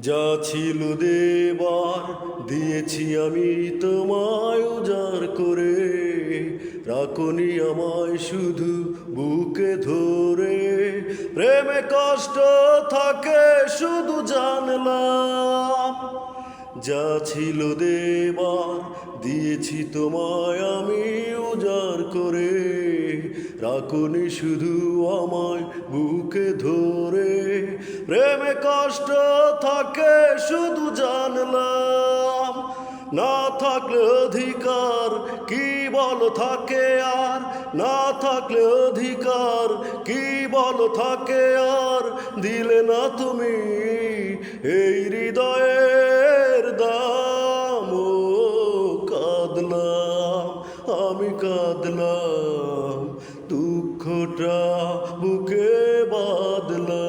যা ছিল দেবার, দিয়েছি আমি তোমায় উজাড় করে। রাখনি আমায় শুধু বুকে ধরে। প্রেমে কষ্ট থাকে শুধু জানলাম যা ছিল দেবার, দিয়েছি তোমায় আমি উজাড় করে। রাখনি শুধু আমায় বুকে ধরে। প্রেমে কষ্ট থাকে, শুধু জানলাম। না থাকলে অধিকার, কি বল থাকে আর? না থাকলে অধিকার, কি বল থাকে আর? দিলে না তুমি এই হৃদয়ের দাম। কাঁদলাম, আমি কাঁদলাম, দুঃখটা বুকে বাদলাম